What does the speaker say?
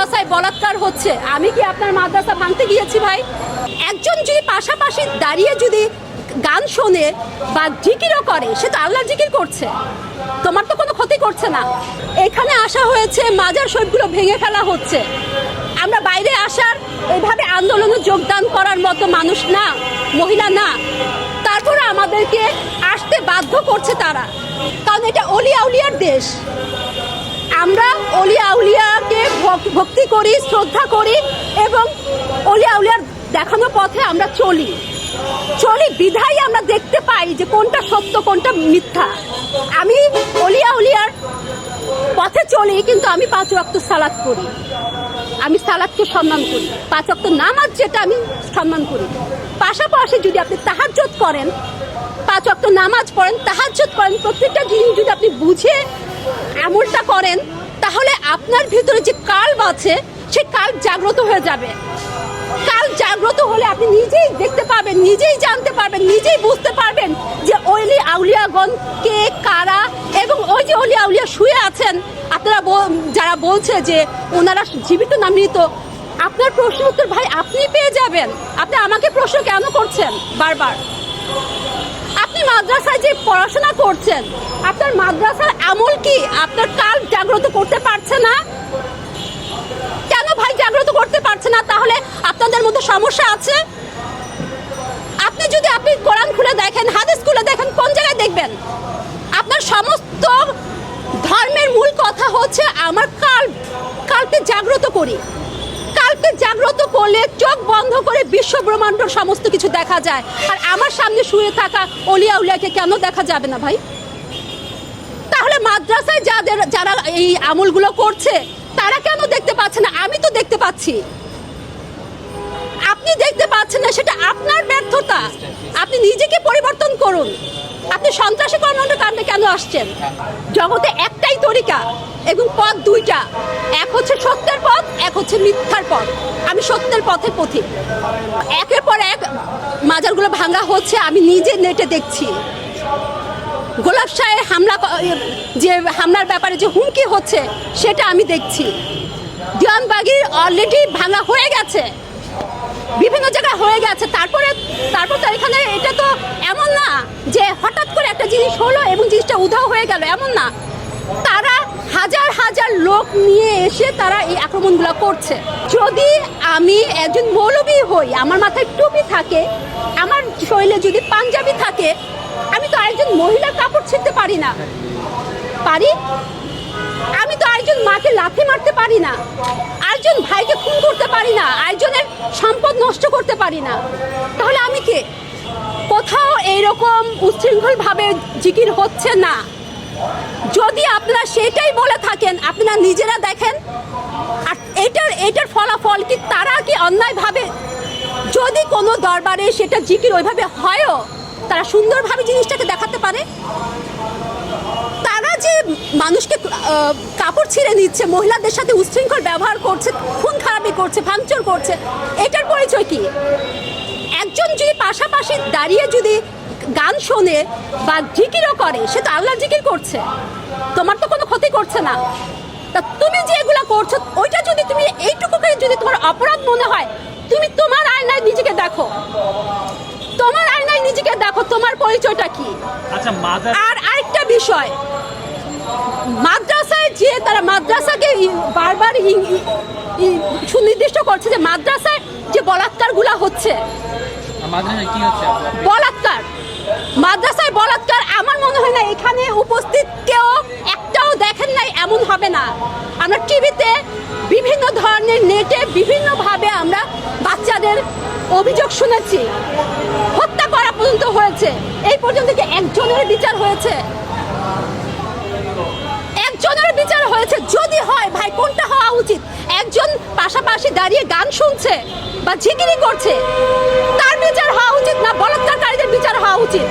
মাদ্রাসায় বলাৎকার হচ্ছে। আমি কি আপনার মাদ্রাসা ভাঙতে গিয়েছি ভাই? একজন যদি পাশাপাশি দাঁড়িয়ে যদি গান শোনে বা জিকিরও করে, সে তো আল্লাহর জিকির করছে। তোমার তো কোনো ক্ষতি করছে না। এখানে আসা হয়েছে, মাজার শরীফগুলো ভেঙে ফেলা হচ্ছে। আমরা বাইরে আসার এইভাবে আন্দোলনে যোগদান করার মতো মানুষ না, মহিলা না। তারপরে আমাদেরকে আসতে বাধ্য করছে তারা। কারণ এটা অলিয়া উলিয়ার দেশ। আমরা অলি আউলিয়াকে ভক্তি করি, শ্রদ্ধা করি এবং অলি আউলিয়ার দেখানো পথে আমরা চলি। চলি বিধাই আমরা দেখতে পাই যে কোনটা সত্য, কোনটা মিথ্যা। আমি অলিয়া উলিয়ার পথে চলি, কিন্তু আমি পাঁচ রক্ত সালাদ করি। আমি সালাদকে সম্মান করি। পাঁচ রক্ত নামাজ যেটা আমি সম্মান করি। পাশাপাশি যদি আপনি তাহাজ্জত করেন, পাঁচ রক্ত নামাজ পড়েন তাহাজ্জত করেন, প্রত্যেকটা জিনিস যদি আপনি বুঝে এমনটা করেন, তাহলে আপনার ভিতরে যে কাল্ব আছে সে কাল্ব জাগ্রত হয়ে যাবে। কাল জাগ্রত হলে আপনি নিজেই দেখতে পাবেন, নিজেই জানতে পারবেন, নিজেই বুঝতে পারবেন যে ওইলি আউলিয়াগণ কে, কারা, এবং ওই যে ওলি আউলিয়া শুয়ে আছেন, আপনারা যারা বলছে যে ওনারা জীবিত না মৃত, আপনার প্রশ্ন উত্তর ভাই আপনি পেয়ে যাবেন। আপনি আমাকে প্রশ্ন কেন করছেন? বারবার। আপনি মাদ্রাসায় যে পড়াশোনা করছেন? আপনার মাদ্রাসার আমল কি? আপনার কাল জাগ্রত করতে পারছে না? কেন ভাই জাগ্রত করতে পারছে না? তাহলে আপনাদের মধ্যে সমস্যা আছে? আপনি যদি, আপনি কোরআন খুলে দেখেন, হাদিস খুলে দেখেন, কোন জায়গায় দেখবেন? আপনার সমস্ত ধর্মের মূল কথা হচ্ছে, আমার কাল, কালকে জাগ্রত করি। জাগ্রত করলে চোখ বন্ধ করে বিশ্ব ব্রহ্মাণ্ডর সমস্ত কিছু দেখা যায়। আর আমার সামনে শুয়ে থাকা অলিয়া উলিয়াকে কেন দেখা যাবে না ভাই? তাহলে মাদ্রাসায় যাদের, যারা এই আমলগুলো করছে, তারা কেন দেখতে পাচ্ছে না? আমি তো দেখতে পাচ্ছি। আপনি দেখতে পাচ্ছেন না, সেটা আপনার ব্যর্থতা। আপনি নিজেকে পরিবর্তন করুন। আপনি সন্ত্রাসী কর্মকাণ্ডে কেন আসছেন? জগতে একটাই তরিকা এবং পথ দুইটা। এক হচ্ছে সত্যের পথ, এক হচ্ছে মিথ্যার পথ। আমি সত্যের পথে পথিক। একের পর এক মাজারগুলো ভাঙা হচ্ছে, আমি নিজে নেটে দেখছি। গোলাপ শাহের হামলা যে হামলার ব্যাপারে যে হুমকি হচ্ছে, সেটা আমি দেখছি। দিওয়ানবাগির অলরেডি ভাঙা হয়ে গেছে। বিভিন্ন জায়গায় হয়ে গেছে। তারপরে, তারপর তো এখানে এটা তো উধাও হয়ে গেল, এমন না। তারা হাজার হাজার লোক নিয়ে এসে তারা এই আক্রমণগুলো করছে। যদি আমি একজন মৌলবী হই, আমার মাথায় টুপি থাকে, আমার শরীরে যদি পাঞ্জাবি থাকে, আমি তো আরেকজন মহিলা কাপড় ছিঁড়তে পারি না। পারি? আমি তো আরেকজন মাকে লাথি মারতে পারি না। আরেকজন ভাইকে খুন করতে পারি না। আরেকজনের সম্পদ নষ্ট করতে পারি না। তাহলে আমি কে? কোথাও এইরকম উচ্ছৃঙ্খল ভাবে জিকির হচ্ছে না। যদি আপনারা সেটাই বলে থাকেন, আপনারা নিজেরা দেখেন, আর এটার এটার ফলাফল কি তারা কি অন্যায়ভাবে যদি কোনো দরবারে সেটা জিকির ওইভাবে হয়ও, তারা সুন্দরভাবে জিনিসটাকে দেখাতে পারে? তারা যে মানুষকে কাপড় ছিঁড়ে নিচ্ছে, মহিলাদের সাথে উচ্ছৃঙ্খল ব্যবহার করছে, খুন খারাপি করছে, ভাঙচুর করছে, এটার পরিচয় কি? একজন যদি পাশাপাশি দাঁড়িয়ে যদি গান শোনে বা জিকিরও করে সে তো আল্লাহ জিকির করছে। তোমার তো কোনো ক্ষতি করছে না। তা তুমি যে এগুলো করছ ওইটা যদি তুমি এইটুকুকে যদি তোমার অপরাধ মনে হয় তুমি তোমার আয়নায় নিজেকে দেখো। তোমার আয়নায় নিজেকে দেখো তোমার পরিচয়টা কি? আচ্ছা আর আরেকটা বিষয় মাদ্রাসায় যে তারা মাদ্রাসাকে বারবার সুনির্দিষ্ট করছে যে মাদ্রাসায় যে বলাৎকারগুলো হচ্ছে বলাৎকার। মাদ্রাসায় বলাৎকার, আমার মনে হয় না এখানে উপস্থিত কেউ একটাও দেখেন নাই, এমন হবে না। আমরা টিভিতে বিভিন্ন ধরনের নেটে বিভিন্নভাবে আমরা বাচ্চাদের অভিযোগ শুনেছি। হত্যা করা পর্যন্ত হয়েছে। এই পর্যন্ত কি একজনের বিচার হয়েছে? একজনের বিচার হয়েছে। যদি হয়, ভাই, কোনটা হওয়া উচিত? পাশাপাশি দাঁড়িয়ে গান শুনছে বা ঝিকিরি করছে। তার বিচার হওয়া উচিত না বলাৎকারীদের বিচার হওয়া উচিত।